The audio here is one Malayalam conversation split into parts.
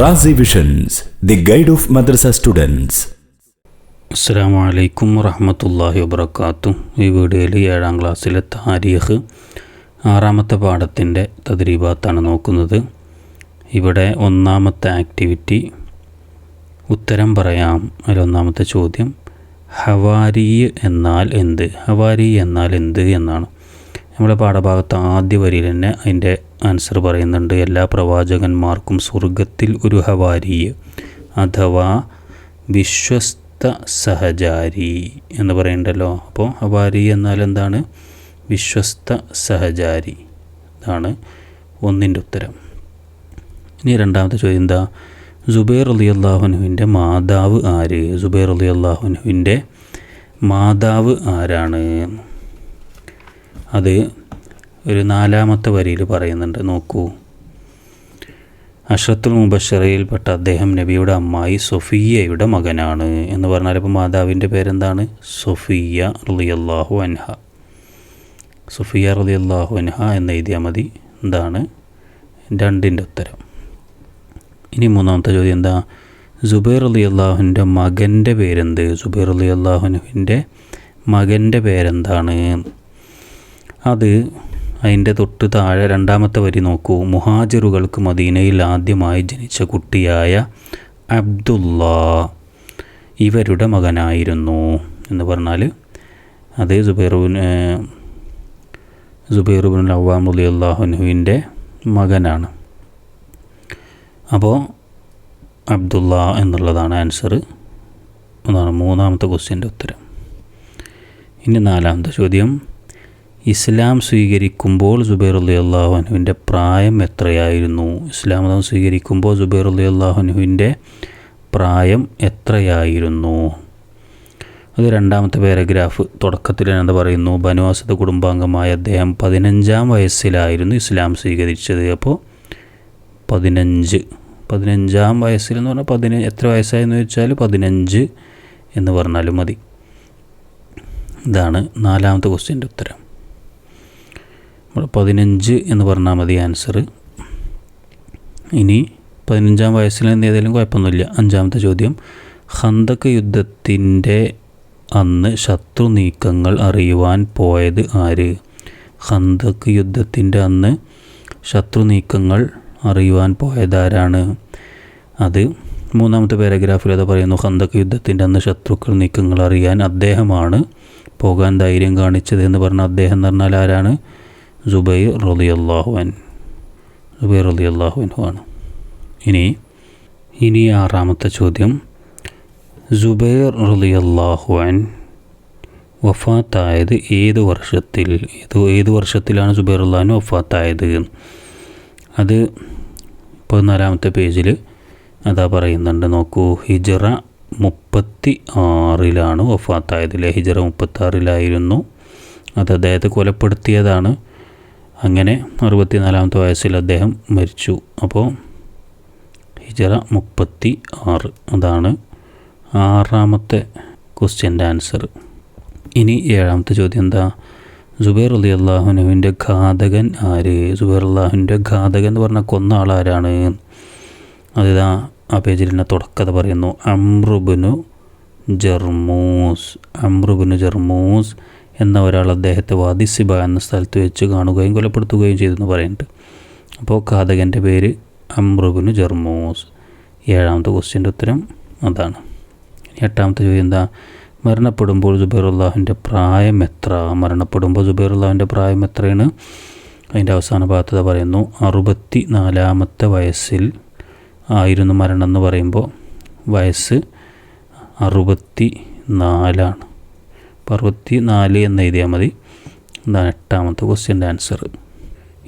Razi visions the guide of madrasa students അസ്സാം വലൈക്കും വറഹമത്തല്ലാഹി വബർക്കാത്തു ഈ വീഡിയോയിൽ ഏഴാം ക്ലാസ്സിലെ താരീഖ് ആറാമത്തെ പാഠത്തിന്റെ തദ്രീബാത്താണ് നോക്കുന്നത്. ഇവിടെ ഒന്നാമത്തെ ആക്ടിവിറ്റി ഉത്തരം പറയാം. അതിലൊന്നാമത്തെ ചോദ്യം ഹവാരി എന്നാൽ എന്ത്? ഹവാരി എന്നാൽ എന്ത് എന്നാണ്. നമ്മുടെ പാഠഭാഗത്ത് ആദ്യ വരിയിൽ തന്നെ അതിന്റെ ആൻസർ പറയുന്നുണ്ട് എല്ലാ പ്രവാചകന്മാർക്കും സ്വർഗത്തിൽ ഒരു ഹവാരി അഥവാ വിശ്വസ്ത സഹചാരി എന്ന് പറയണ്ടല്ലോ. അപ്പോൾ ഹവാരി എന്നാൽ എന്താണ്? വിശ്വസ്ത സഹചാരി ഇതാണ് ഒന്നിന്റെ ഉത്തരം. ഇനി രണ്ടാമത്തെ ചോദ്യം എന്താ? സുബൈർ അലി അള്ളാഹുനുവിന്റെ മാതാവ് ആര്? സുബൈർ അലി അള്ളാഹുനുവിന്റെ മാതാവ് ആരാണ്? അത് ഒരു നാലാമത്തെ വരിയിൽ പറയുന്നുണ്ട് നോക്കൂ. അഷത്തുൽ മുബഷറയിൽപ്പെട്ട അദ്ദേഹം നബിയുടെ അമ്മായി സൊഫിയയുടെ മകനാണ് എന്ന് പറഞ്ഞാൽ ഇപ്പോൾ മാതാവിന്റെ പേരെന്താണ്? സൊഫിയ റളിയല്ലാഹു അൻഹ. സൊഫിയ റളിയല്ലാഹു അൻഹ എന്ന് എഴുതിയാൽ മതി. എന്താണ്? രണ്ടിന്റെ ഉത്തരം. ഇനി മൂന്നാമത്തെ ചോദ്യം എന്താ? സുബൈർ അലി അള്ളാഹുവിന്റെ മകന്റെ പേരെന്ത്? സുബൈർ അലി അള്ളാഹുനുവിന്റെ മകന്റെ പേരെന്താണ്? അത് അതിന്റെ തൊട്ട് താഴെ രണ്ടാമത്തെ വരി നോക്കൂ. മുഹാജിറുകൾക്ക് മദീനയിൽ ആദ്യമായി ജനിച്ച കുട്ടിയായ അബ്ദുള്ള ഇവരുടെ മകനായിരുന്നു എന്ന് പറഞ്ഞാൽ അതേ സുബൈറുബിൻ സുബൈറുബിൻ അവാം അലി അള്ളാഹുനുവിന്റെ മകനാണ്. അപ്പോൾ അബ്ദുള്ള എന്നുള്ളതാണ് ആൻസർ. അതാണ് മൂന്നാമത്തെ ക്വസ്റ്റ്യന്റെ ഉത്തരം. ഇനി നാലാമത്തെ ചോദ്യം. ഇസ്ലാം സ്വീകരിക്കുമ്പോൾ സുബൈർ അലി അള്ളാഹുനുവിന്റെ പ്രായം എത്രയായിരുന്നു? ഇസ്ലാം മതം സ്വീകരിക്കുമ്പോൾ സുബൈർ അലി അള്ളാഹുനുവിന്റെ പ്രായം എത്രയായിരുന്നു? അത് രണ്ടാമത്തെ പാരഗ്രാഫ് തുടക്കത്തിൽ എന്താ പറയുന്നു. ബനുവാസത്തെ കുടുംബാംഗമായ അദ്ദേഹം പതിനഞ്ചാം വയസ്സിലായിരുന്നു ഇസ്ലാം സ്വീകരിച്ചത്. അപ്പോൾ പതിനഞ്ച്. പതിനഞ്ചാം വയസ്സിൽ എന്ന് പറഞ്ഞാൽ പതിന എത്ര വയസ്സായെന്ന് വെച്ചാൽ പതിനഞ്ച് എന്ന് പറഞ്ഞാലും മതി. ഇതാണ് നാലാമത്തെ ക്വസ്റ്റ്യന്റെ ഉത്തരം. പതിനഞ്ച് എന്ന് പറഞ്ഞാൽ മതി ആൻസർ ഇനി പതിനഞ്ചാം വയസ്സിൽ ഏതെങ്കിലും കുഴപ്പമൊന്നുമില്ല. അഞ്ചാമത്തെ ചോദ്യം. ഹന്തക് യുദ്ധത്തിന്റെ അന്ന് ശത്രു നീക്കങ്ങൾ അറിയുവാൻ പോയത് ആര്? ഹന്തക് യുദ്ധത്തിന്റെ അന്ന് ശത്രു നീക്കങ്ങൾ അറിയുവാൻ പോയതാരാണ് അത് മൂന്നാമത്തെ പാരഗ്രാഫിൽ അത് പറയുന്നു. ഹന്തക് യുദ്ധത്തിന്റെ അന്ന് ശത്രുക്കൾ നീക്കങ്ങൾ അറിയാൻ അദ്ദേഹമാണ് പോകാൻ ധൈര്യം കാണിച്ചത് എന്ന് പറഞ്ഞ അദ്ദേഹം എന്ന് പറഞ്ഞാൽ ആരാണ്? ജുബൈർ റലി അള്ളാഹുവൻ ജുബൈർ റലി അൻഹു ആണ്. ഇനി ഇനി ആറാമത്തെ ചോദ്യം. ജുബൈർ റലി അള്ളാഹുവൻ വഫാത്തായത് ഏത് വർഷത്തിൽ? ഏത് ഏത് വർഷത്തിലാണ് ജുബൈർ അള്ളാഹുൻ വഫാത്തായത്? അത് പതിനാലാമത്തെ പേജിൽ അതാ പറയുന്നുണ്ട്. നോക്കൂ ഹിജറ മുപ്പത്തി ആറിലാണ് വഫാത്തായത്. അല്ലേ ഹിജറ മുപ്പത്തി ആറിലായിരുന്നു അത് അദ്ദേഹത്തെ കൊലപ്പെടുത്തിയതാണ്. അങ്ങനെ അറുപത്തിനാലാമത്തെ വയസ്സിൽ അദ്ദേഹം മരിച്ചു. അപ്പോൾ ഹിജറ മുപ്പത്തി ആറ് അതാണ് ആറാമത്തെ ക്വസ്റ്റ്യന്റെ ആൻസർ. ഇനി ഏഴാമത്തെ ചോദ്യം എന്താ? സുബൈർ അലി അള്ളാഹുനുവിന്റെ ഘാതകൻ ആര്? സുബൈർ അള്ളാഹുവിന്റെ ഘാതകൻ എന്ന് പറഞ്ഞാൽ കൊന്ന ആളാരാണ്? അതിതാ ആ പേജിൽ തന്നെ തുടക്കത പറയുന്നു. അമ്രുബിനു ജർമൂസ്. അമ്രുബിനു ജർമൂസ് എന്ന ഒരാൾ അദ്ദേഹത്തെ വാദിസിബ എന്ന സ്ഥലത്ത് വെച്ച് കാണുകയും കൊലപ്പെടുത്തുകയും ചെയ്തെന്ന് പറയുന്നുണ്ട്. അപ്പോൾ ഘാതകന്റെ പേര് അമ്രുബിനു ജർമോസ്. ഏഴാമത്തെ ക്വസ്റ്റ്യന്റെ ഉത്തരം അതാണ്. എട്ടാമത്തെ ചോദ്യം എന്താ? മരണപ്പെടുമ്പോൾ ജുബൈറുല്ലാഹിന്റെ പ്രായം എത്ര? മരണപ്പെടുമ്പോൾ ജുബൈറുല്ലാഹിന്റെ പ്രായം എത്രയാണ്? അതിന്റെ അവസാന ഭാഗത്ത് പറയുന്നു അറുപത്തി നാലാമത്തെ വയസ്സിൽ ആയിരുന്നു മരണം എന്ന് പറയുമ്പോൾ വയസ്സ് അറുപത്തി നാലാണ് അറുപത്തി നാല് എന്ന് എഴുതിയാൽ മതി. എന്താണ് എട്ടാമത്തെ ക്വസ്റ്റ്യന്റെ ആൻസർ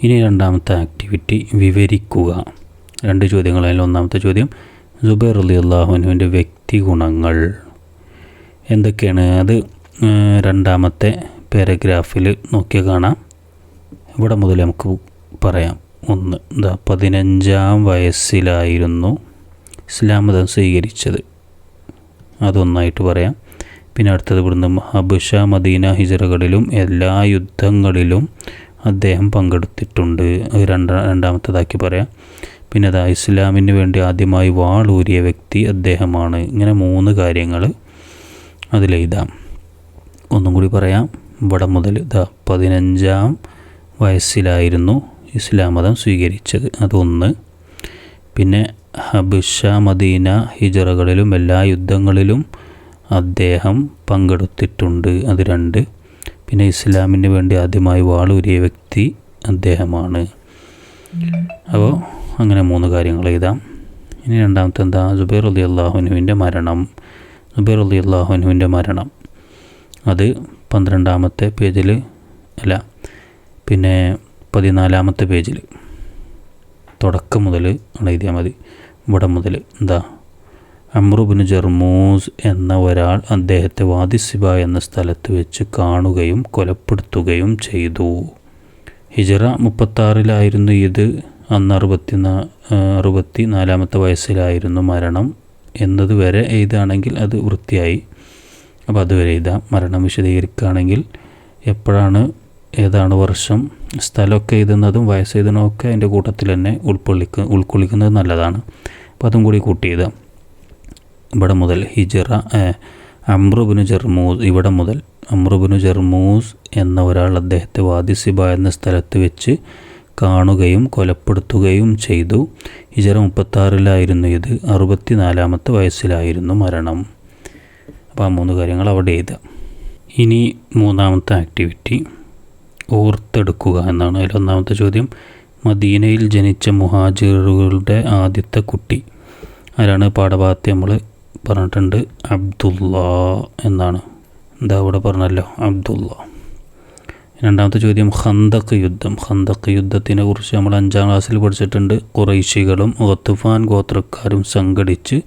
ഇനി രണ്ടാമത്തെ ആക്ടിവിറ്റി വിവരിക്കുക. രണ്ട് ചോദ്യങ്ങൾ അതിൽ. ഒന്നാമത്തെ ചോദ്യം ജുബൈർ അലി അള്ളാഹുനുവിന്റെ വ്യക്തി ഗുണങ്ങൾ എന്തൊക്കെയാണ്? അത് രണ്ടാമത്തെ പാരഗ്രാഫിൽ നോക്കിയാൽ കാണാം. ഇവിടെ മുതൽ നമുക്ക് പറയാം. ഒന്ന് എന്താ പതിനഞ്ചാം വയസ്സിലായിരുന്നു ഇസ്ലാം മതം സ്വീകരിച്ചത്. അതൊന്നായിട്ട് പറയാം. പിന്നെ അടുത്തത് ഇവിടുന്ന് ഹബുഷ മദീന ഹിജറകളിലും എല്ലാ യുദ്ധങ്ങളിലും അദ്ദേഹം പങ്കെടുത്തിട്ടുണ്ട്. രണ്ട രണ്ടാ രണ്ടാമത്തേതാക്കി പറയാം. പിന്നെ അതാ ഇസ്ലാമിന് വേണ്ടി ആദ്യമായി വാളൂരിയ വ്യക്തി അദ്ദേഹമാണ്. ഇങ്ങനെ മൂന്ന് കാര്യങ്ങൾ അതിലെഴുതാം ഒന്നും കൂടി പറയാം. ഇവിടെ മുതൽ ഇതാ പതിനഞ്ചാം വയസ്സിലായിരുന്നു ഇസ്ലാം മതം സ്വീകരിച്ചത്. അതൊന്ന്. പിന്നെ ഹബിഷ മദീന ഹിജറകളിലും എല്ലാ യുദ്ധങ്ങളിലും അദ്ദേഹം പങ്കെടുത്തിട്ടുണ്ട് അത് രണ്ട്. പിന്നെ ഇസ്ലാമിന് വേണ്ടി ആദ്യമായി വാളൂരിയ വ്യക്തി അദ്ദേഹമാണ്. അപ്പോൾ അങ്ങനെ മൂന്ന് കാര്യങ്ങൾ എഴുതാം. ഇനി രണ്ടാമത്തെ എന്താ? ജുബൈർ അലി അള്ളാഹുനുവിന്റെ മരണം. ജുബൈർ അലി അള്ളാഹുനുവിന്റെ മരണം. അത് പന്ത്രണ്ടാമത്തെ പേജിൽ അല്ല പിന്നെ പതിനാലാമത്തെ പേജിൽ തുടക്കം മുതൽ എഴുതിയാൽ മതി. ഇവിടെ മുതൽ എന്താ? അമ്രുബിന് ജർമൂസ് എന്ന ഒരാൾ അദ്ദേഹത്തെ വാദിസിബ എന്ന സ്ഥലത്ത് വെച്ച് കാണുകയും കൊലപ്പെടുത്തുകയും ചെയ്തു. ഹിജറ മുപ്പത്താറിലായിരുന്നു ഇത്. അന്ന് അറുപത്തി നാ അറുപത്തി നാലാമത്തെ വയസ്സിലായിരുന്നു മരണം. എന്നതുവരെ എഴുതാണെങ്കിൽ അത് വൃത്തിയായി. അപ്പോൾ അതുവരെ എഴുതാം. മരണം വിശദീകരിക്കുകയാണെങ്കിൽ എപ്പോഴാണ് ഏതാണ് വർഷം സ്ഥലമൊക്കെ എഴുതുന്നതും വയസ്സ് എഴുതുന്നതൊക്കെ അതിന്റെ കൂട്ടത്തിൽ തന്നെ ഉൾക്കൊള്ളിക്ക ഉൾക്കൊള്ളിക്കുന്നത് നല്ലതാണ്. അപ്പോൾ അതും കൂടി കൂട്ടി എഴുതാം. ഇവിടെ മുതൽ ഹിജറ അമ്രുബിനു ജർമൂസ് ഇവിടെ മുതൽ അമ്രുബിനു ജർമൂസ് എന്ന ഒരാൾ അദ്ദേഹത്തെ വാദിസിബ എന്ന സ്ഥലത്ത് വെച്ച് കാണുകയും കൊലപ്പെടുത്തുകയും ചെയ്തു. ഹിജറ മുപ്പത്താറിലായിരുന്നു ഇത്. അറുപത്തി നാലാമത്തെ വയസ്സിലായിരുന്നു മരണം. അപ്പോൾ ആ മൂന്ന് കാര്യങ്ങൾ അവിടെ എഴുതാം ഇനി മൂന്നാമത്തെ ആക്ടിവിറ്റി. ഓർത്തെടുക്കുക എന്നാണ് അതിൽ ഒന്നാമത്തെ ചോദ്യം. മദീനയിൽ ജനിച്ച മുഹാജിറുകളുടെ ആദ്യത്തെ കുട്ടി ആരാണ്? പാഠഭാഗത്ത് നമ്മൾ പറഞ്ഞിട്ടുണ്ട്. അബ്ദുള്ള എന്നാണ്. എന്താ ഇവിടെ പറഞ്ഞല്ലോ? അബ്ദുള്ള രണ്ടാമത്തെ ചോദ്യം ഹന്തക്ക് യുദ്ധം. ഹന്തക്ക് യുദ്ധത്തിനെ കുറിച്ച് നമ്മൾ അഞ്ചാം ക്ലാസ്സിൽ പഠിച്ചിട്ടുണ്ട്. കുറൈശികളും ഒത്തുഫാൻ ഗോത്രക്കാരും സംഘടിച്ച്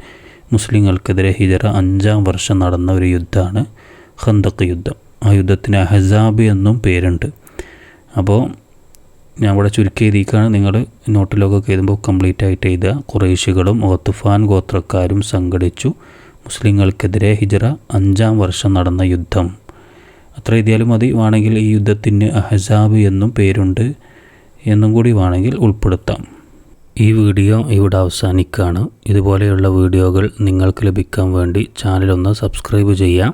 മുസ്ലിങ്ങൾക്കെതിരെ ഹിജറ അഞ്ചാം വർഷം നടന്ന ഒരു യുദ്ധമാണ് ഹന്തക്ക് യുദ്ധം. ആ യുദ്ധത്തിന് അഹസാബ് എന്നും പേരുണ്ട്. അപ്പോൾ ഞാൻ ഇവിടെ ചുരുക്കി എഴുതിക്കാണ് നിങ്ങൾ നോട്ടിലൊക്കെ എഴുതുമ്പോൾ കംപ്ലീറ്റ് ആയിട്ട് എഴുതുക. കുറേശികളും ഓത്തുഫാൻ ഗോത്രക്കാരും സംഘടിച്ചു. മുസ്ലിങ്ങൾക്കെതിരെ ഹിജറ അഞ്ചാം വർഷം നടന്ന യുദ്ധം. അത്ര എഴുതിയാലും മതി. വേണമെങ്കിൽ ഈ യുദ്ധത്തിന് അഹസാബ് എന്നും പേരുണ്ട് എന്നും കൂടി വേണമെങ്കിൽ ഉൾപ്പെടുത്താം. ഈ വീഡിയോ ഇവിടെ അവസാനിക്കുകയാണ്. ഇതുപോലെയുള്ള വീഡിയോകൾ നിങ്ങൾക്ക് ലഭിക്കാൻ വേണ്ടി ചാനലൊന്ന് സബ്സ്ക്രൈബ് ചെയ്യാം